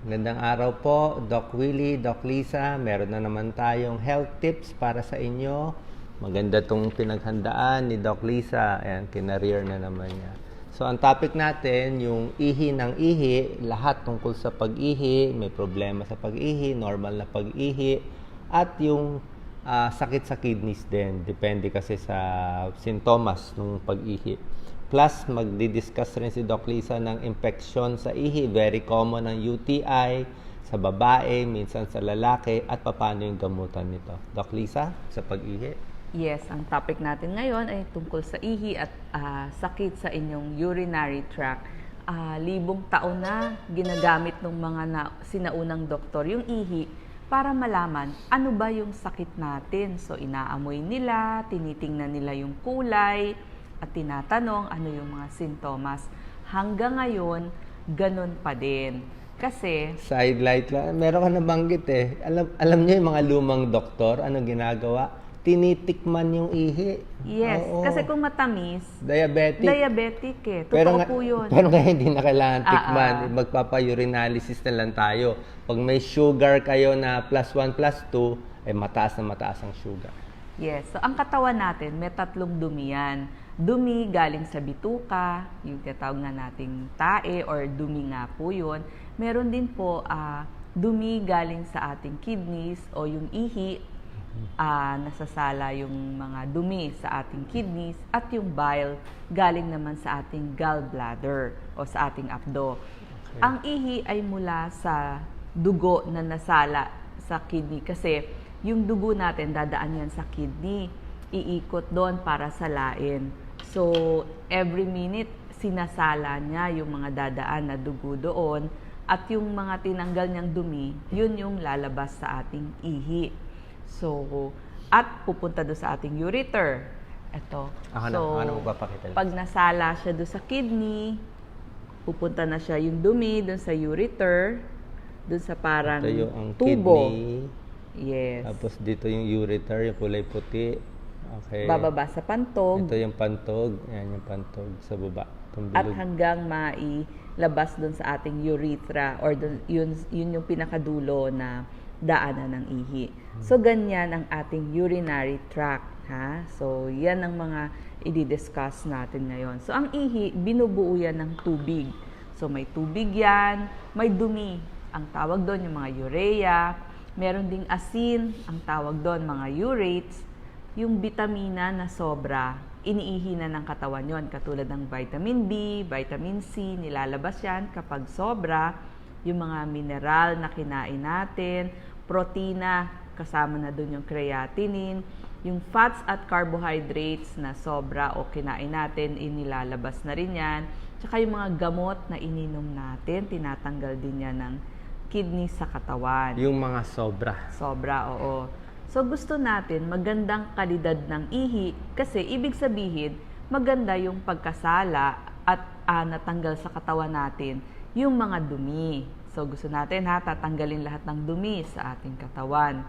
Magandang araw po, Doc Willie, Doc Lisa. Meron na naman tayong health tips para sa inyo. Maganda tong pinaghandaan ni Doc Lisa. Ayan, kinareer na naman niya. So, ang topic natin, yung ihi ng ihi, lahat tungkol sa pag-ihi, may problema sa pag-ihi, normal na pag-ihi, at yung ah, sakit sa kidneys din. Depende kasi sa sintomas ng pag-ihi. Plus, magdi-discuss rin si Doc Lisa ng infection sa ihi. Very common ang UTI sa babae, minsan sa lalaki, at paano yung gamutan nito. Doc Lisa, sa pag-ihi. Yes, ang topic natin ngayon ay tungkol sa ihi at ah, sakit sa inyong urinary tract. Ah, libong taon na ginagamit ng mga na, sinaunang doktor yung ihi para malaman ano ba yung sakit natin. So inaamoy nila, tinitingnan nila yung kulay, at tinatanong ano yung mga sintomas. Hanggang ngayon, ganun pa din. Kasi Sidelight lang. Meron ka nabanggit eh. Alam, alam niyo yung mga lumang doktor, ano ginagawa? Tinitikman yung ihi. Yes, Oo. kasi kung matamis, Diabetic. diabetic eh. Totoo Pero nga, po yun. pero nga hindi na kailangan Ah, tikman. ah. Magpapa-urinalysis na lang tayo. Pag may sugar kayo na plus 1 plus 2, eh mataas na mataas ang sugar. Yes. So, ang katawan natin, may tatlong dumi yan. Dumi galing sa bituka, yung tinatawag na nating tae or dumi nga po yun. Meron din po ah, dumi galing sa ating kidneys o yung ihi, ah, nasasala yung mga dumi sa ating kidneys at yung bile galing naman sa ating gallbladder o sa ating abdo. Ang ihi ay mula sa dugo na nasala sa kidney kasi yung dugo natin dadaan yan sa kidney. Iikot doon para salain. So, every minute, sinasala niya yung mga dadaan na dugo doon at yung mga tinanggal niyang dumi, yun yung lalabas sa ating ihi. So, at pupunta doon sa ating ureter. Ito. Ako na, so, ano magpapakita? pag nasala siya doon sa kidney, pupunta na siya yung dumi doon sa ureter, doon sa parang Ito yung ang tubo. kidney. Yes. Tapos dito yung ureter, yung kulay puti. Okay. Bababa sa pantog Ito yung pantog. Yan yung pantog sa baba. Itong at hanggang mailabas doon sa ating urethra or dun, yun, yun yung pinakadulo na daanan ng ihi. So, ganyan ang ating urinary tract. Ha? So, yan ang mga i-discuss natin ngayon. So, ang ihi, binubuo yan ng tubig. So, may tubig yan, may dumi. Ang tawag doon yung mga urea. Meron ding asin, ang tawag doon mga urates. Yung vitamina na sobra, iniihi na ng katawan yon katulad ng vitamin B, vitamin C, nilalabas yan kapag sobra. Yung mga mineral na kinain natin, protina, kasama na doon yung creatinine, yung fats at carbohydrates na sobra o kinain natin, inilalabas na rin yan. Tsaka yung mga gamot na ininom natin, tinatanggal din yan ng kidney sa katawan. Yung mga sobra. Sobra, oo. So gusto natin magandang kalidad ng ihi kasi ibig sabihin maganda yung pagkasala at ah, natanggal sa katawan natin yung mga dumi. So gusto natin ha, tatanggalin lahat ng dumi sa ating katawan.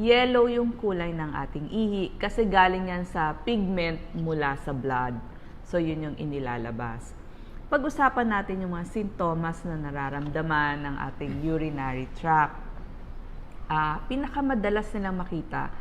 Yellow yung kulay ng ating ihi kasi galing yan sa pigment mula sa blood. So yun yung inilalabas. Pag-usapan natin yung mga sintomas na nararamdaman ng ating urinary tract ah pinakamadalas nilang makita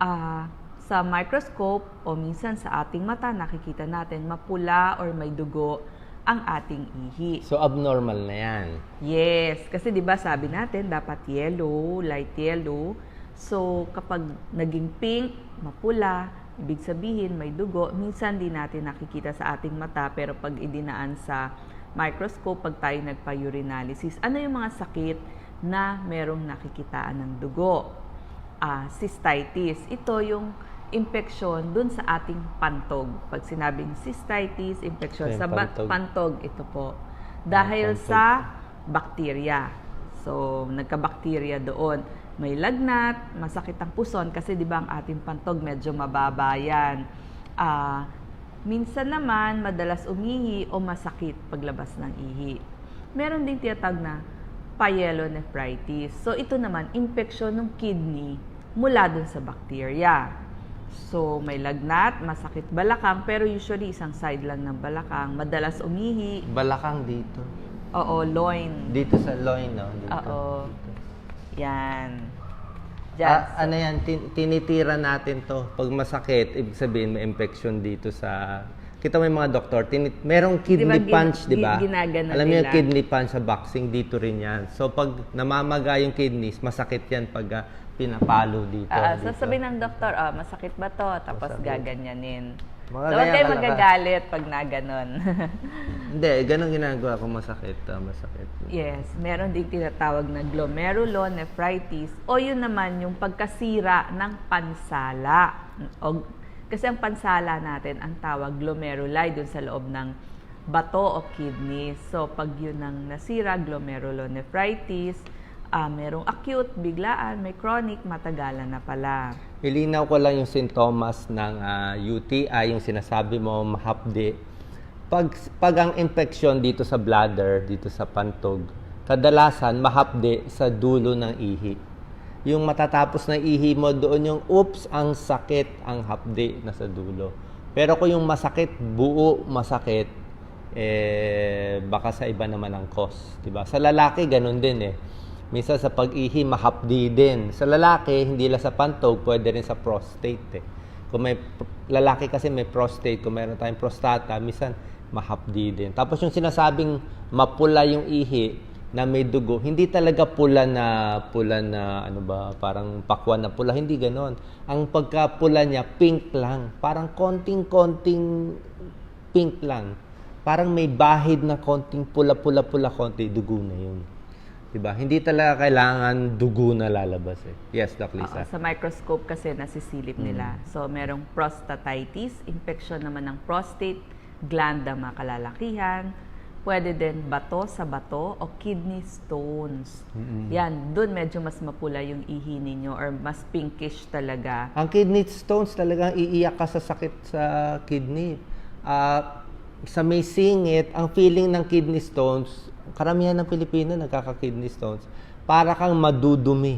ah, sa microscope o minsan sa ating mata nakikita natin mapula or may dugo ang ating ihi. So, abnormal na yan. Yes, kasi 'di ba sabi natin dapat yellow, light yellow. So kapag naging pink, mapula, ibig sabihin may dugo. Minsan di natin nakikita sa ating mata pero pag idinaan sa microscope pag tayo nagpa-urinalysis, ano yung mga sakit na merong nakikitaan ng dugo? Ah, cystitis. Ito yung infeksyon dun sa ating pantog. Pag sinabing cystitis, yung sa pantog. pantog, ito po. Dahil pantog. sa bakterya. So, nagka-bakterya doon. May lagnat, masakit ang puson kasi 'di ba ang ating pantog medyo mababa yan. Ah, minsan naman madalas umihi o masakit paglabas ng ihi. Meron ding tiyatag na pyelonephritis. So ito naman infeksyon ng kidney mula dun sa bakterya. So may lagnat, masakit balakang pero usually isang side lang ng balakang, madalas umihi, Balakang dito. Oo, loin. Dito sa loin, no? Dito. Oo. Yan. Diyan. Ah, ano yan, tin- tinitira natin to. Pag masakit, ibig sabihin may infection dito sa... Kita mo yung mga doktor, tinit merong kidney Di ba, gin- punch, di ba? Alam mo yung kidney punch sa boxing, dito rin yan. So pag namamaga yung kidneys, masakit yan pag ah, pinapalo dito. Ah, dito. sasabihin ng doktor, ah, masakit ba to? Tapos gaganyanin. Mga so, huwag kayo magagalit pag naganon. Hindi, ganun ginagawa ko masakit. ah, masakit. yes, meron din tinatawag na glomerulonephritis o yun naman yung pagkasira ng pansala. O, kasi ang pansala natin, ang tawag glomeruli dun sa loob ng bato o kidney. So, pag yun ang nasira, glomerulonephritis, ah merong acute, biglaan, may chronic, matagalan na pala. Ilinaw ko lang yung sintomas ng ah, UTI, yung sinasabi mo, mahapdi. Pag, pag ang infection dito sa bladder, dito sa pantog, kadalasan mahapdi sa dulo ng ihi. Yung matatapos na ihi mo doon yung, oops, ang sakit, ang hapdi na sa dulo. Pero kung yung masakit, buo masakit, eh, baka sa iba naman ang cause. Diba? Sa lalaki, ganun din eh. Minsan sa pag-ihi, mahapdi din. Sa lalaki, hindi lang sa pantog, pwede rin sa prostate eh. Kung may lalaki kasi may prostate, kung meron tayong prostata, minsan mahapdi din. Tapos yung sinasabing mapula yung ihi na may dugo, hindi talaga pula na pula na ano ba, parang pakwan na pula, hindi ganon. Ang pagkapula niya pink lang, parang konting-konting pink lang. Parang may bahid na konting pula-pula-pula konti, dugo na yun. Diba? Hindi talaga kailangan dugo na lalabas eh. Yes, Doc Lisa. Oo, sa microscope kasi nasisilip nila. Mm. So, merong prostatitis, infection naman ng prostate, gland na makalalakihan, pwede din bato sa bato o kidney stones. Yan, dun medyo mas mapula yung ihi ninyo or mas pinkish talaga. Ang kidney stones talagang iiyak ka sa sakit sa kidney. Ah, sa may singit, ang feeling ng kidney stones, karamihan ng Pilipino nagkaka-kidney stones, para kang madudumi.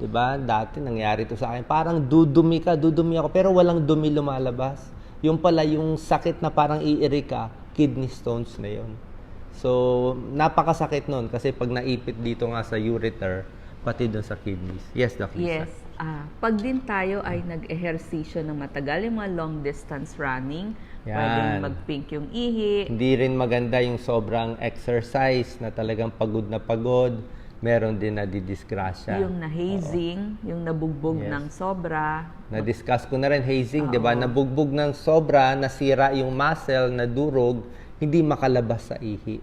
'Di ba? Dati nangyari to sa akin. Parang dudumi ka, dudumi ako, pero walang dumi lumalabas. Yung pala yung sakit na parang iiri ka, kidney stones na 'yon. So, napakasakit nun kasi pag naipit dito nga sa ureter, pati doon sa kidneys. Yes, Doc Lisa. Yes. Ah, pag din tayo ay nag-ehersisyo ng matagal, yung mga long distance running, Yan. pwedeng mag-pink yung ihi, Hindi rin maganda yung sobrang exercise na talagang pagod na pagod. Meron din na didisgrasya. yung na-hazing, yung nabugbog Yes. ng sobra, Na-discuss ko na rin, hazing, di ba? Nabugbog ng sobra, nasira yung muscle, nadurog, hindi makalabas sa ihi.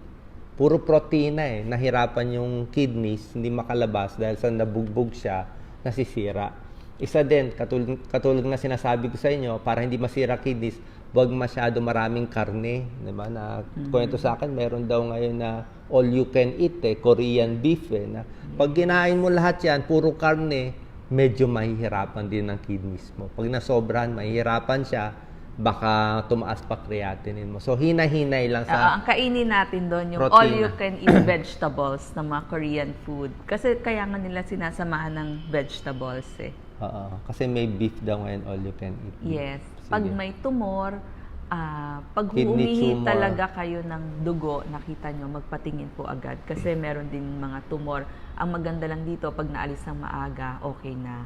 Puro protina eh. Nahirapan yung kidneys, hindi makalabas dahil sa nabugbog siya, nasisira. Isa din, katulad, katulad na sinasabi ko sa inyo, para hindi masira kidneys, wag masyado maraming karne. Di ba? Na, Kwento sa akin, meron daw ngayon na all you can eat eh, Korean beef eh. Na, pag kinain mo lahat yan, puro karne, medyo mahihirapan din ng kidneys mo. Pag nasobran, mahihirapan siya, baka tumaas pa creatinine mo. So, hina-hinay lang sa... ang kainin natin doon yung Protina. all you can eat vegetables ng mga Korean food. Kasi kaya nga nila sinasamahan ng vegetables eh. Oo, kasi may beef daw ngayon, all you can eat. beef. Yes. Sige. Pag may tumor, ah, pag humihi talaga kayo ng dugo, nakita nyo, magpatingin po agad. Kasi meron din mga tumor. Ang maganda lang dito, pag naalis ng maaga, okay na.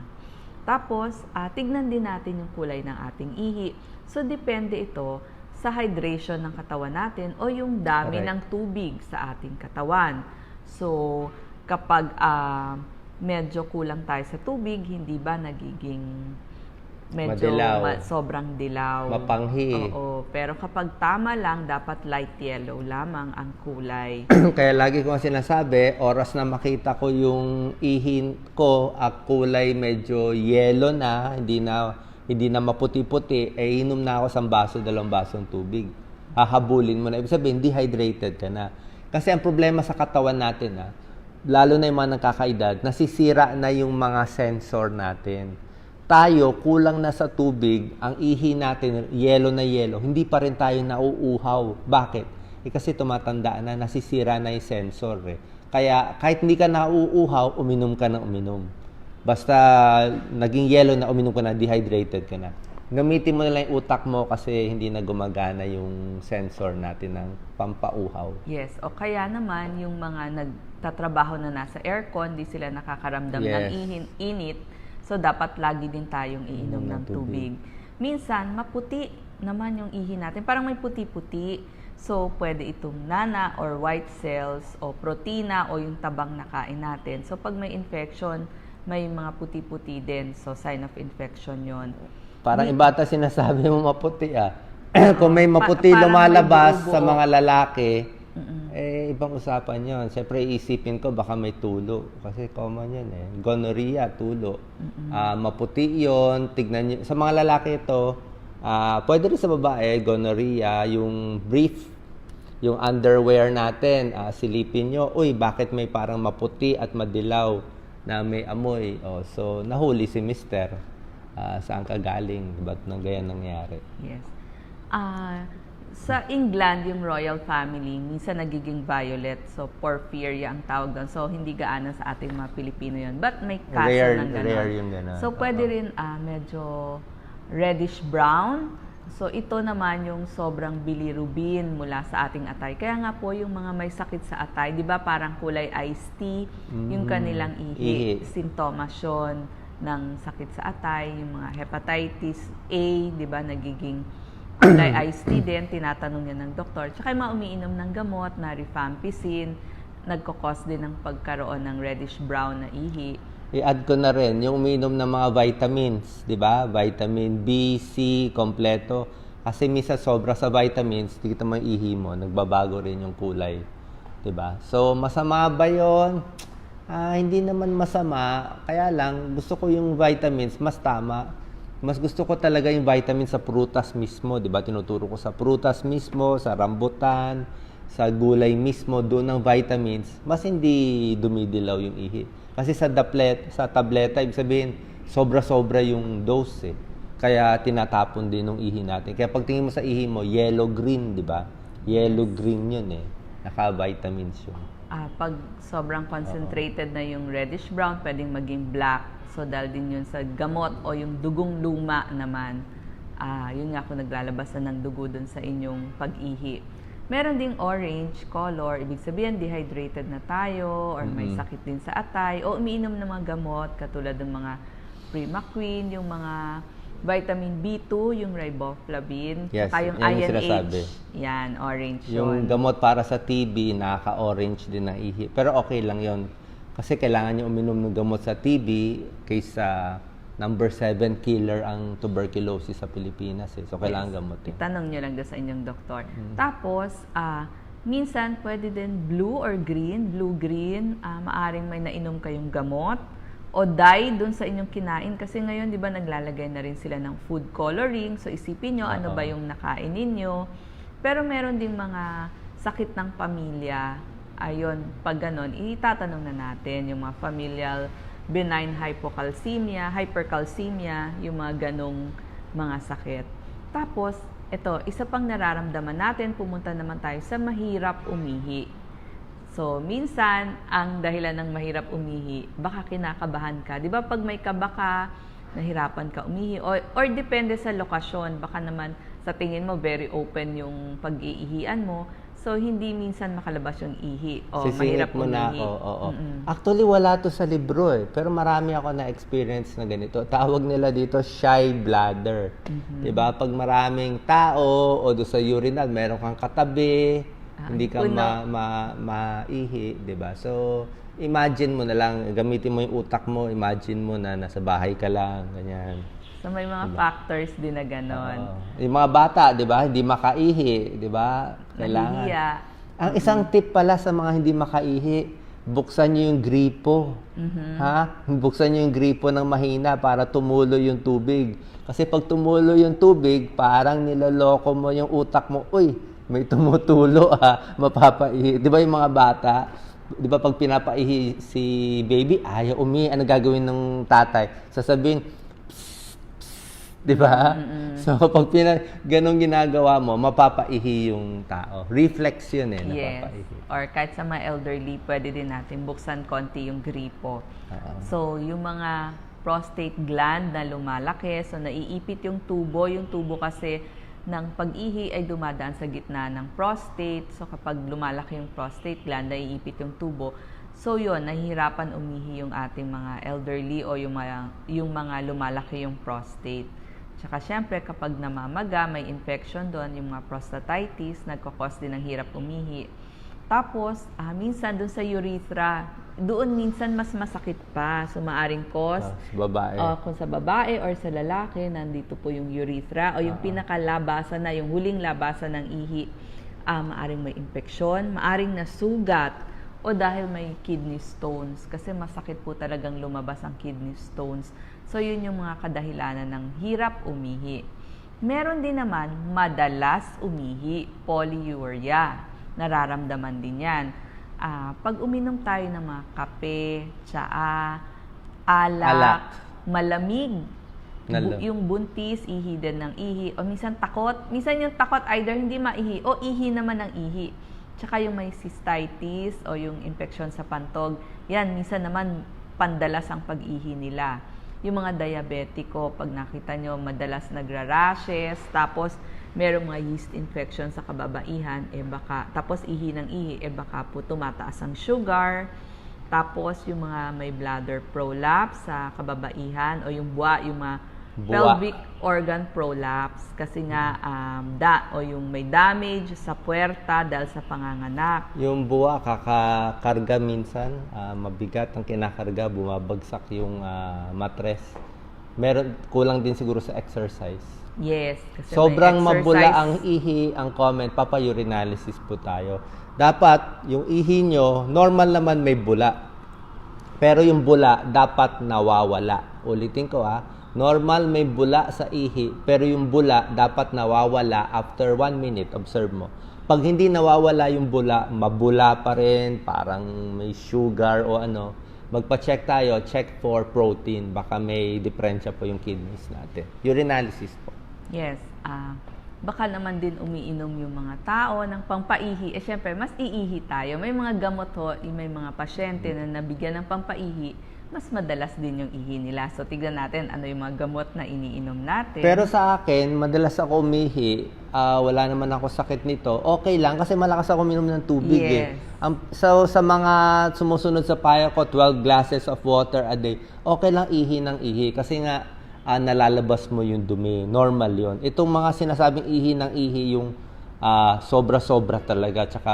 Tapos, ah, tignan din natin yung kulay ng ating ihi. So, depende ito sa hydration ng katawan natin o yung dami Correct. ng tubig sa ating katawan. So, kapag ah, medyo kulang tayo sa tubig, hindi ba nagiging medyo Madilaw. ma- sobrang dilaw. Mapanghi. Oo, pero kapag tama lang, dapat light yellow lamang ang kulay. Kaya lagi ko sinasabi, oras na makita ko yung ihin ko at kulay medyo yellow na, hindi na hindi na maputi-puti, eh inom na ako sa baso, dalawang basong tubig. Hahabulin mo na. Ibig sabihin, dehydrated ka na. Kasi ang problema sa katawan natin, ha, lalo na yung mga nagkakaedad, nasisira na yung mga sensor natin. Tayo, kulang na sa tubig, ang ihi natin, yellow na yellow, hindi pa rin tayo nauuhaw. Bakit? Eh kasi tumatanda na, nasisira na yung sensor eh. Kaya kahit hindi ka nauuhaw, uminom ka na uminom. Basta naging yellow na uminom ka na, dehydrated ka na. gamitin mo na lang yung utak mo kasi hindi na gumagana yung sensor natin ng pampauhaw. Yes. O kaya naman, yung mga nagtatrabaho na nasa aircon, di sila nakakaramdam ng Yes. ihin, init. So, dapat lagi din tayong iinom Inom ng ng tubig. tubig. Minsan, maputi naman yung ihi natin. Parang may puti-puti. So, pwede itong nana or white cells o protina o yung tabang na kain natin. So, pag may infection, may mga puti-puti din. So, sign of infection yon. Parang iba ata sinasabi mo maputi ah. Kung may Pa- maputi parang may lumalabas sa mga lalaki, eh ibang usapan yon. Siyempre iisipin ko baka may tulo. Kasi common yan eh. Gonorrhea, tulo. Ah, maputi yon. Tignan nyo. Sa mga lalaki ito, ah, pwede rin sa babae, gonorrhea, yung brief yung underwear natin, ah, silipin nyo, uy, bakit may parang maputi at madilaw na may amoy? Oh, so, nahuli si mister. Ah, saan ka galing? Ba't nang ganyan nangyari? Yes. Ah, sa England, yung royal family, minsan nagiging violet. So, porphyria ang tawag doon. So, hindi gaano sa ating mga Pilipino yun. But may kaso Rare- ng gano'n. rare yung gano'n. So, pwede rin ah, medyo reddish-brown. So, ito naman yung sobrang bilirubin mula sa ating atay. Kaya nga po, yung mga may sakit sa atay, di ba parang kulay iced tea, yung Mm, kanilang ihi, ihi. sintomas yun ng sakit sa atay, yung mga hepatitis A, di ba, nagiging kulay iced tea din, tinatanong niya ng doktor. Tsaka yung mga umiinom ng gamot na rifampicin, nagkakos din ng pagkaroon ng reddish-brown na ihi. I-add ko na rin yung uminom ng mga vitamins, di ba? Vitamin B, C, kompleto. Kasi misa sobra sa vitamins, dito mo ihi mo, nagbabago rin yung kulay. Di ba? So, masama ba yon? Ah, hindi naman masama. Kaya lang, gusto ko yung vitamins, mas tama. Mas gusto ko talaga yung vitamins sa prutas mismo, di ba? Tinuturo ko sa prutas mismo, sa rambutan, sa gulay mismo, doon ng vitamins, mas hindi dumidilaw yung ihi. Kasi sa tablet, sa tableta, ibig sabihin, sobra-sobra yung dose eh. Kaya tinatapon din ng ihi natin. Kaya pag tingin mo sa ihi mo, yellow-green, di ba? Yellow-green yun eh. Naka-vitamins yun. Ah, pag sobrang concentrated na yung reddish brown, pwedeng maging black. So dahil din yun sa gamot o yung dugong luma naman, ah, yun nga kung naglalabas na ng dugo dun sa inyong pag-ihi. Meron ding orange color, ibig sabihin dehydrated na tayo or may sakit din sa atay o umiinom ng mga gamot katulad ng mga Primaquine, yung mga vitamin B2, yung riboflavin, Yes, saka yung yan INH. sinasabi. Yan, orange Yung yun. gamot para sa TB, nakaka-orange din ng ihi. Pero okay lang yon Kasi kailangan nyo uminom ng gamot sa TB kaysa number 7 killer ang tuberculosis sa Pilipinas. Eh. So, kailangan gamutin. Itanong nyo lang sa inyong doktor. Hmm. Tapos, ah, minsan pwede din blue or green. Blue-green, ah, maaring may nainom kayong gamot o dye doon sa inyong kinain. Kasi ngayon, di ba, naglalagay na rin sila ng food coloring. So, isipin nyo, ano Oo. ba yung nakain ninyo. Pero meron ding mga sakit ng pamilya. Ayun, pag ganon, itatanong na natin yung mga familial benign hypocalcemia, hypercalcemia, yung mga ganong mga sakit. Tapos, ito, isa pang nararamdaman natin, pumunta naman tayo sa mahirap umihi. So, minsan, ang dahilan ng mahirap umihi, baka kinakabahan ka. Di ba pag may kaba ka, nahirapan ka umihi. Or, or depende sa lokasyon. Baka naman sa tingin mo, very open yung pag-iihian mo. So, hindi minsan makalabas yung ihi. O, mahirap Sisingit mo na umihi. ako. Oo. Mm-mm. Actually, wala to sa libro eh. Pero marami ako na-experience na ganito. Tawag nila dito shy bladder. Mm-hmm. Diba? Pag maraming tao o do sa urinal, meron kang katabi, Ah, hindi ka puno. ma, ma, maihi. Diba? So, imagine mo na lang, gamitin mo yung utak mo, imagine mo na nasa bahay ka lang, ganyan. So, may mga factors din na ganon. Oo. Yung mga bata, 'di ba, hindi makaihi, 'di ba? Kailangan. Nahihiya. Ang isang tip pala sa mga hindi makaihi, buksan niyo yung gripo. Mm-hmm. Ha? Buksan niyo yung gripo ng mahina para tumulo yung tubig. Kasi pag tumulo yung tubig, parang niloloko mo yung utak mo, uy, may tumutulo ah, mapapaihi. 'Di ba yung mga bata, 'di ba pag pinapaihi si baby, ayaw umi, ano gagawin ng tatay? Sasabihin, Di ba? So, pag pina, ganong ginagawa mo, mapapaihi yung tao. Reflex yun eh, Yes. napapaihi. Or kahit sa mga elderly, pwede din natin buksan konti yung gripo. Oo. So, yung mga prostate gland na lumalaki. So, naiipit yung tubo. Yung tubo kasi ng pag-ihi ay dumadaan sa gitna ng prostate. So, kapag lumalaki yung prostate gland, naiipit yung tubo. So, yun, nahihirapan umihi yung ating mga elderly o yung mga, yung mga lumalaki yung prostate. Tsaka syempre kapag namamaga, may infection doon, yung mga prostatitis, nagkakos din ng hirap umihi. Tapos, ah, minsan doon sa urethra, doon minsan mas masakit pa. So, maaring cause, Ah, sa babae. ah, kung sa babae or sa lalaki, nandito po yung urethra o yung Ah. pinakalabasan na, yung huling labasan ng ihi, ah, maaring may infeksyon, maaring nasugat, o dahil may kidney stones. Kasi masakit po talagang lumabas ang kidney stones. So, yun yung mga kadahilanan ng hirap umihi. Meron din naman madalas umihi, polyuria. Nararamdaman din yan. Ah, pag uminom tayo ng mga kape, tsaa, alak, Alak. malamig, Nalo. bu- yung buntis, ihi din ng ihi, o minsan takot. Minsan yung takot either hindi maihi o ihi naman ng ihi. Tsaka yung may cystitis o yung infection sa pantog, yan, minsan naman pandalas ang pag-ihi nila. Yung mga diabetiko, pag nakita nyo, madalas nagra-rashes, tapos merong mga yeast infection sa kababaihan, eh baka, tapos ihi ng ihi, eh baka po tumataas ang sugar, tapos yung mga may bladder prolapse sa kababaihan o yung buwa, yung mga Buwa. pelvic organ prolapse kasi nga um, da o yung may damage sa puwerta dahil sa panganganak. Yung buwa, kakakarga minsan, ah, mabigat ang kinakarga, bumabagsak yung ah, matres. Meron, kulang din siguro sa exercise. Yes. Kasi may Sobrang mabula exercise. ang ihi, ang comment, papa-urinalysis po tayo. Dapat, yung ihi nyo, normal naman may bula. Pero yung bula, dapat nawawala. Ulitin ko ha, normal may bula sa ihi, pero yung bula, dapat nawawala after one minute. Observe mo. Pag hindi nawawala yung bula, mabula pa rin, parang may sugar o ano, magpa-check tayo, check for protein. Baka may diferensya po yung kidneys natin. Urinalysis po. Yes. ah baka naman din umiinom yung mga tao ng pampaihi. Eh, syempre, mas iihi tayo. May mga gamot ho, may mga pasyente na nabigyan ng pampaihi, mas madalas din yung ihi nila. So, tignan natin ano yung mga gamot na iniinom natin. Pero sa akin, madalas ako umihi, ah, wala naman ako sakit nito. Okay lang kasi malakas ako uminom ng tubig eh. Yes. Ang- so sa mga sumusunod sa payo ko, 12 glasses of water a day, okay lang ihi ng ihi kasi nga ah, nalalabas mo yung dumi. Normal yon. Itong mga sinasabing ihi ng ihi, yung ah, sobra-sobra talaga. Tsaka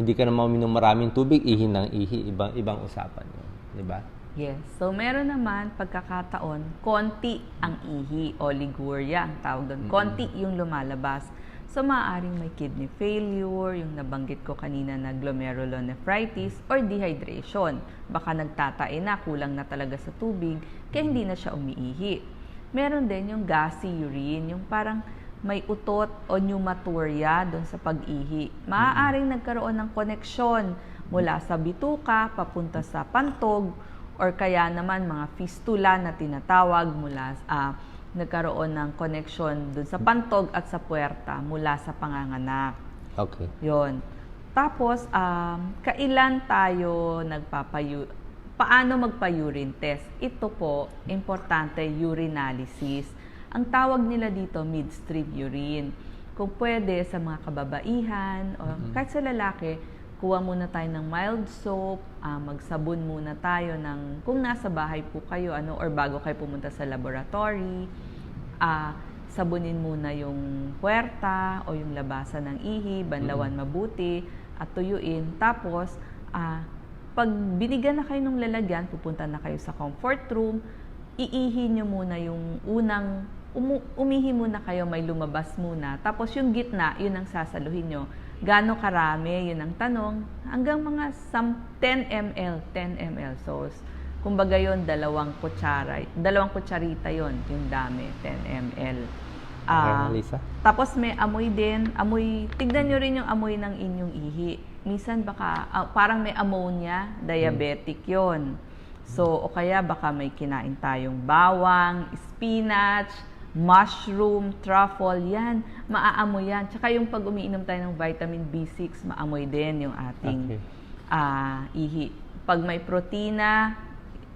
hindi ka naman uminom maraming tubig, ihi ng ihi. Ibang, ibang usapan yun. Di ba? Yes. So, meron naman pagkakataon, konti ang ihi o liguria ang tawag doon. Konti yung lumalabas. So, maaaring may kidney failure, yung nabanggit ko kanina na glomerulonephritis, or dehydration. Baka nagtatae na, kulang na talaga sa tubig, kaya hindi na siya umiihi. Meron din yung gassy urine, yung parang may utot o pneumaturia doon sa pag-ihi. Maaaring nagkaroon ng koneksyon mula sa bituka papunta sa pantog or kaya naman mga fistula na tinatawag mula ah, nagkaroon ng connection dun sa pantog at sa puwerta mula sa panganganak. Okay. Yon. Tapos, um, kailan tayo nagpapayu... Paano magpa-urine test? Ito po, importante, urinalysis. Ang tawag nila dito, midstream urine. Kung pwede, sa mga kababaihan o kahit sa lalaki, kuha muna tayo ng mild soap, ah, magsabon muna tayo ng, kung nasa bahay po kayo, ano, or bago kayo pumunta sa laboratory, ah, sabunin muna yung puwerta o yung labasan ng ihi, banlawan mabuti, at tuyuin. Tapos, ah, pag binigyan na kayo ng lalagyan, pupunta na kayo sa comfort room, iihi nyo muna yung unang, umu, umihi muna kayo, may lumabas muna. Tapos yung gitna, yun ang sasaluhin nyo. Gano'ng karami, yun ang tanong. Hanggang mga some 10 ml, 10 ml. So, kumbaga yun, dalawang kutsara, dalawang kutsarita yon yung dami, 10 ml. Ah, Okay, tapos may amoy din, amoy, tignan nyo rin yung amoy ng inyong ihi. Minsan baka, ah, parang may ammonia, diabetic yon. So, o kaya baka may kinain tayong bawang, spinach, mushroom, truffle, yan, maaamoy yan. Tsaka yung pag umiinom tayo ng vitamin B6, maamoy din yung ating Okay. ah, ihi. Pag may protina,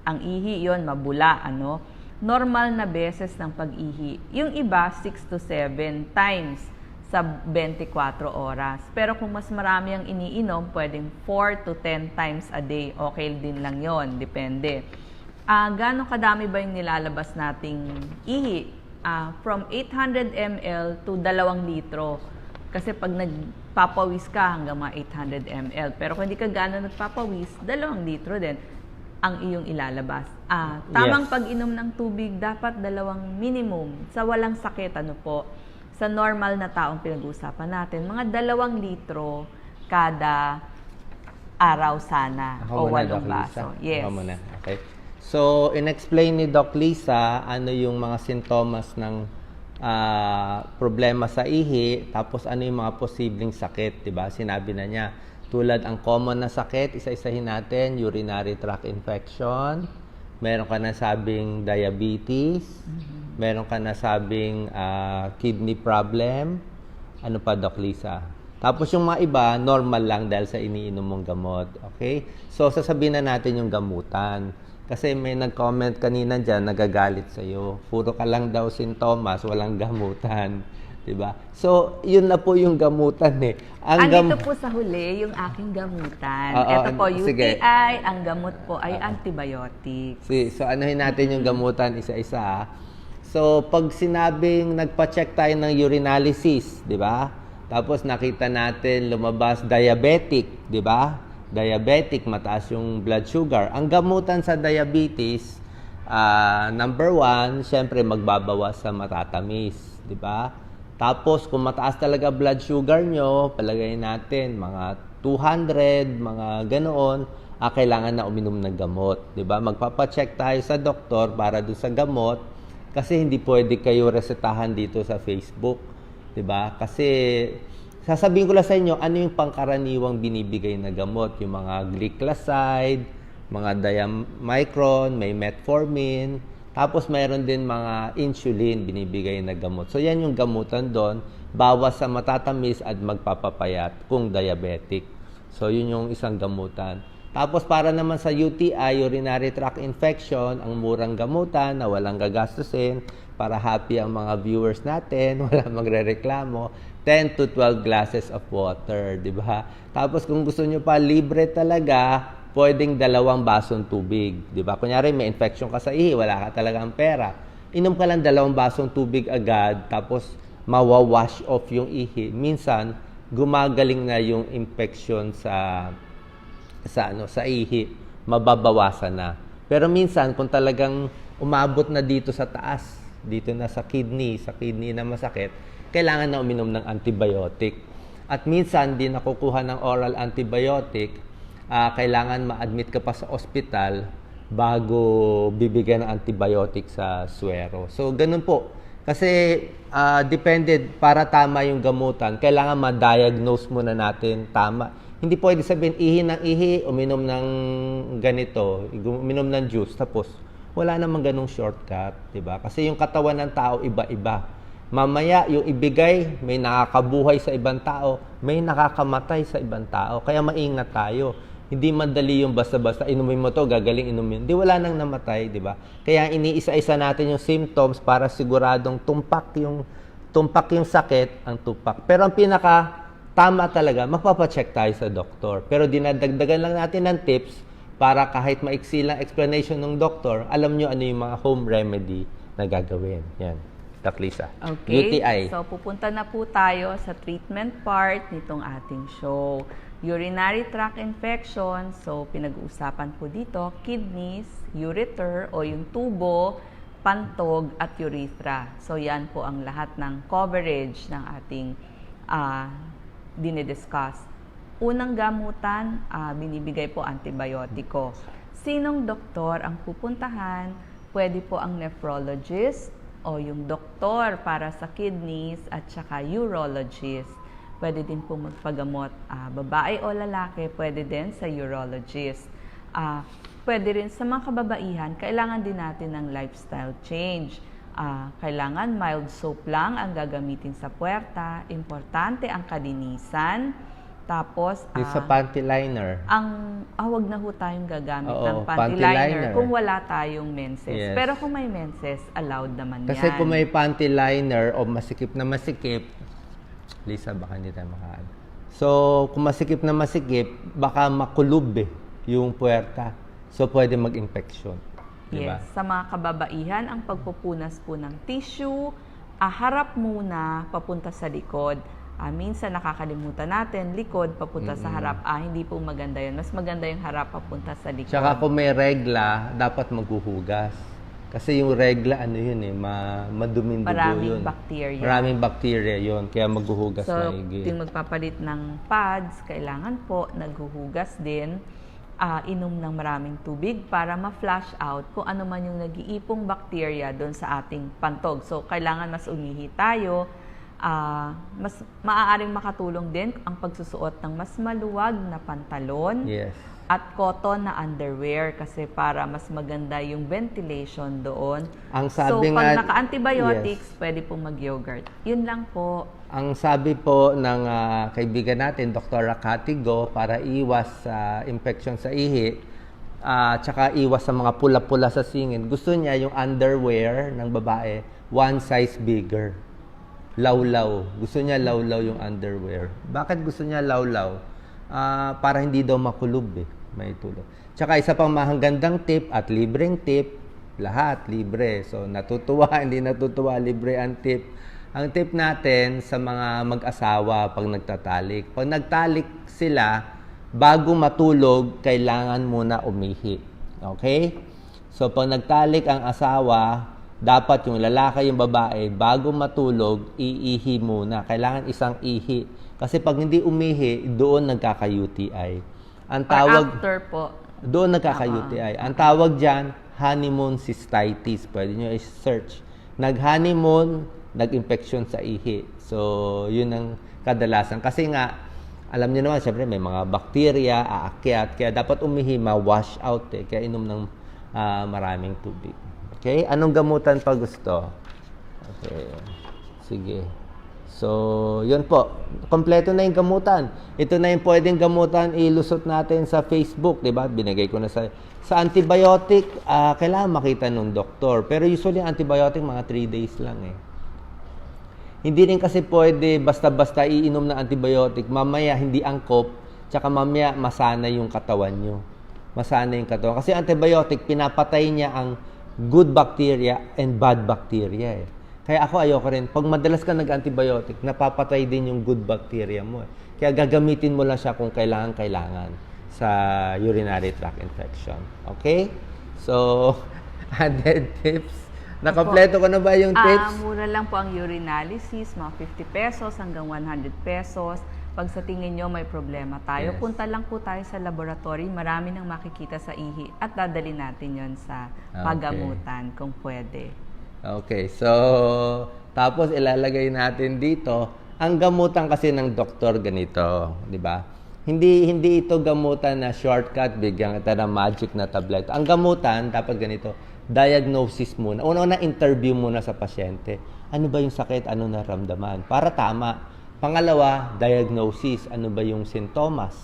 ang ihi yon mabula, ano? normal na beses ng pag-ihi. Yung iba, 6 to 7 times sa 24 oras. Pero kung mas marami ang iniinom, pwedeng 4 to 10 times a day. Okay din lang yon depende. Ah, gaano kadami ba yung nilalabas nating ihi? Ah, from 800 ml to 2 litro. Kasi pag nagpapawis ka hanggang mga 800 ml. Pero kung hindi ka gano'n nagpapawis, 2 litro din ang iyong ilalabas. Ah, tamang Yes. pag-inom ng tubig, dapat dalawang minimum. Sa walang sakit, ano po, sa normal na taong pinag-uusapan natin, mga dalawang litro kada araw sana Ako o walong baso. Yes. Ako muna. Okay. So, in-explain ni Doc Lisa ano yung mga sintomas ng ah, problema sa ihi, tapos ano yung mga posibleng sakit, 'di ba? Sinabi na niya, tulad ang common na sakit, isa-isahin natin, urinary tract infection, meron ka na sabing diabetes, meron ka na sabing ah, kidney problem, ano pa, Doc Lisa? Tapos yung mga iba, normal lang dahil sa iniinom mong gamot. Okay? So, sasabihin na natin yung gamutan. Kasi may nag-comment kanina dyan, nagagalit sa'yo. Puro ka lang daw sintomas, walang gamutan. 'Di ba? So, yun na po yung gamutan eh. Ang gam- Andito po sa huli yung aking gamutan. Oo, Ito po, UTI, sige. ang gamot po ay antibiotic. Si, so anuhin natin yung gamutan isa-isa. ah. So pag sinabing nagpa-check tayo ng urinalysis, 'di ba? Tapos nakita natin lumabas diabetic, 'di ba? Diabetic, mataas yung blood sugar. Ang gamutan sa diabetes, ah, number one, syempre magbabawas sa matatamis, 'di ba? Tapos kung mataas talaga blood sugar nyo, palagay natin mga 200, mga ganoon, ah, kailangan na uminom ng gamot. ba? Magpapacheck tayo sa doktor para doon sa gamot kasi hindi pwede kayo resetahan dito sa Facebook. ba? Kasi sasabihin ko lang sa inyo ano yung pangkaraniwang binibigay na gamot, yung mga glycoside, mga diamicron, may metformin, tapos mayroon din mga insulin binibigay na gamot. So yan yung gamutan doon, bawas sa matatamis at magpapapayat kung diabetic. So yun yung isang gamutan. Tapos para naman sa UTI, urinary tract infection, ang murang gamutan na walang gagastusin para happy ang mga viewers natin, wala magrereklamo, 10 to 12 glasses of water, di ba? Tapos kung gusto nyo pa libre talaga, pwedeng dalawang basong tubig, di ba? Kunyari may infection ka sa ihi, wala ka talagang pera. Inom ka lang dalawang basong tubig agad, tapos mawawash off yung ihi. Minsan, gumagaling na yung infection sa sa ano sa ihi mababawasan na. Pero minsan kung talagang umabot na dito sa taas, dito na sa kidney, sa kidney na masakit, kailangan na uminom ng antibiotic. At minsan di nakukuha ng oral antibiotic, ah, kailangan ma-admit ka pa sa ospital bago bibigyan ng antibiotic sa suero. So ganun po. Kasi ah, depende para tama yung gamutan, kailangan ma-diagnose muna natin tama. Hindi pwede sabihin ihi ng ihi, uminom ng ganito, uminom ng juice tapos wala namang ganong shortcut, 'di ba? Kasi yung katawan ng tao iba-iba. Mamaya yung ibigay, may nakakabuhay sa ibang tao, may nakakamatay sa ibang tao. Kaya maingat tayo. Hindi madali yung basta-basta inumin mo to, gagaling inumin. Di wala nang namatay, di ba? Kaya iniisa-isa natin yung symptoms para siguradong tumpak yung tumpak yung sakit, ang tumpak. Pero ang pinaka tama talaga, magpapacheck tayo sa doktor. Pero dinadagdagan lang natin ng tips para kahit maiksi lang explanation ng doktor, alam nyo ano yung mga home remedy na gagawin. Yan. Doc Lisa. Okay. UTI. So, pupunta na po tayo sa treatment part nitong ating show. Urinary tract infection. So, pinag-uusapan po dito, kidneys, ureter o yung tubo, pantog at urethra. So, yan po ang lahat ng coverage ng ating ah, dinidiscuss. Unang gamutan, ah, binibigay po antibiotiko. Sinong doktor ang pupuntahan? Pwede po ang nephrologist o yung doktor para sa kidneys at saka urologist. Pwede din po magpagamot ah, babae o lalaki, pwede din sa urologist. Ah, pwede rin sa mga kababaihan, kailangan din natin ng lifestyle change. Ah, kailangan mild soap lang ang gagamitin sa puwerta. Importante ang kalinisan. Tapos, Yung sa ah, panty liner. ang ah, wag na ho tayong gagamit Oo, ng panty, panty liner, liner. kung wala tayong menses. Yes. Pero kung may menses, allowed naman Kasi yan. kung may panty liner o masikip na masikip, Lisa, baka hindi tayo makaano. So, kung masikip na masikip, baka makulub eh, yung puwerta. So, pwede mag-infection. Diba? Yes. Sa mga kababaihan, ang pagpupunas po ng tissue, ah, harap muna, papunta sa likod. Ah, minsan nakakalimutan natin, likod, papunta sa harap. Ah, hindi po maganda yun. Mas maganda yung harap, papunta sa likod. Tsaka kung may regla, dapat maghuhugas. Kasi yung regla, ano yun eh, ma maduming dugo Maraming yun. bacteria. Maraming bacteria yun, kaya maghuhugas So, maigi. yung magpapalit ng pads, kailangan po naghuhugas din, ah, inom ng maraming tubig para ma-flush out kung ano man yung nag-iipong bacteria doon sa ating pantog. So, kailangan mas umihi tayo. Ah, mas maaaring makatulong din ang pagsusuot ng mas maluwag na pantalon Yes. at cotton na underwear kasi para mas maganda yung ventilation doon. Ang so, sabi pag nga- naka-antibiotics, pwede pong mag-yogurt. Yun lang po. Ang sabi po ng ah, kaibigan natin, Dr. Akatigo, para iwas sa infection sa ihi, at tsaka iwas sa mga pula-pula sa singin, gusto niya yung underwear ng babae, one size bigger. Lawlaw. Gusto niya lawlaw yung underwear. Bakit gusto niya lawlaw? Ah, para hindi daw makulub eh. May tulog. Tsaka isa pang mahagandang tip at libreng tip, lahat libre. So natutuwa, hindi natutuwa, libre ang tip. Ang tip natin sa mga mag-asawa pag nagtatalik. Pag nagtalik sila, bago matulog, kailangan muna umihi. Okay? So pag nagtalik ang asawa, dapat yung lalaki, yung babae, bago matulog, iihi muna. Kailangan isang ihi. Kasi pag hindi umihi, doon nagkaka-UTI. Ang Or tawag, after po. doon nagkaka-UTI. Ang tawag dyan, honeymoon cystitis. Pwede nyo i-search. Nag-honeymoon, nag-infection sa ihi. So, yun ang kadalasan. Kasi nga, alam niyo naman, syempre may mga bakterya, aakyat. Kaya dapat umihi, ma-wash out eh. Kaya inom ng ah, maraming tubig. Okay? Anong gamutan pa gusto? Okay. Sige. So, yun po. Kompleto na yung gamutan. Ito na yung pwedeng gamutan ilusot natin sa Facebook, di ba? Binigay ko na sa... Sa antibiotic, ah, kailangan makita nung doktor. Pero usually, antibiotic, mga 3 days lang eh. Hindi rin kasi pwede basta-basta iinom ng antibiotic, mamaya hindi angkop, tsaka mamaya masana yung katawan nyo. Masana yung katawan. Kasi antibiotic, pinapatay niya ang good bacteria and bad bacteria eh. Kaya ako ayoko rin. Pag madalas ka nag-antibiotic, napapatay din yung good bacteria mo eh. Kaya gagamitin mo lang siya kung kailangan-kailangan sa urinary tract infection. Okay? So, added tips. Nakompleto ko na ba yung Ah, tips? mura lang po ang urinalysis, mga 50 pesos hanggang 100 pesos. Pag sa tingin nyo may problema tayo, Yes. punta lang po tayo sa laboratory. Marami nang makikita sa ihi at dadali natin yon sa Okay. pagamutan kung pwede. Okay, so tapos ilalagay natin dito ang gamutan kasi ng doktor ganito, 'di ba? Hindi hindi ito gamutan na shortcut bigyan kita ng magic na tablet. Ang gamutan dapat ganito, diagnosis muna. Una-una interview muna sa pasyente. Ano ba yung sakit? Ano naramdaman? Para tama. Pangalawa, diagnosis. Ano ba yung sintomas?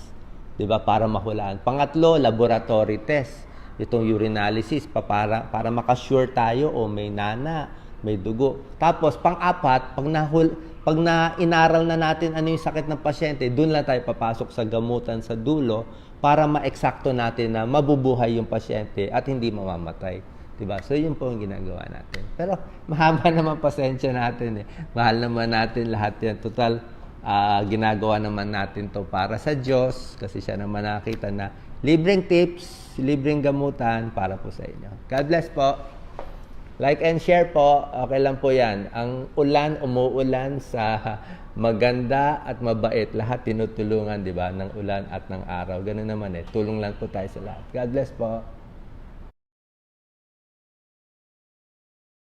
'di ba? Para mahulaan. Pangatlo, laboratory test. Itong urinalysis pa para para makasure tayo o may nana, may dugo. Tapos pang-apat, pag nahul pag na inaral na natin ano yung sakit ng pasyente, doon lang tayo papasok sa gamutan sa dulo para ma-eksakto natin na mabubuhay yung pasyente at hindi mamamatay. 'Di ba? So yun po ang ginagawa natin. Pero mahaba naman pasensya natin eh. Mahal naman natin lahat yan. Total Ah, ginagawa naman natin to para sa Diyos kasi siya naman nakita na libreng tips, libreng gamutan para po sa inyo. God bless po. Like and share po, okay lang po yan. Ang ulan, umuulan sa maganda at mabait. Lahat tinutulungan, di ba, ng ulan at ng araw. Ganun naman eh. Tulong lang po tayo sa lahat. God bless po.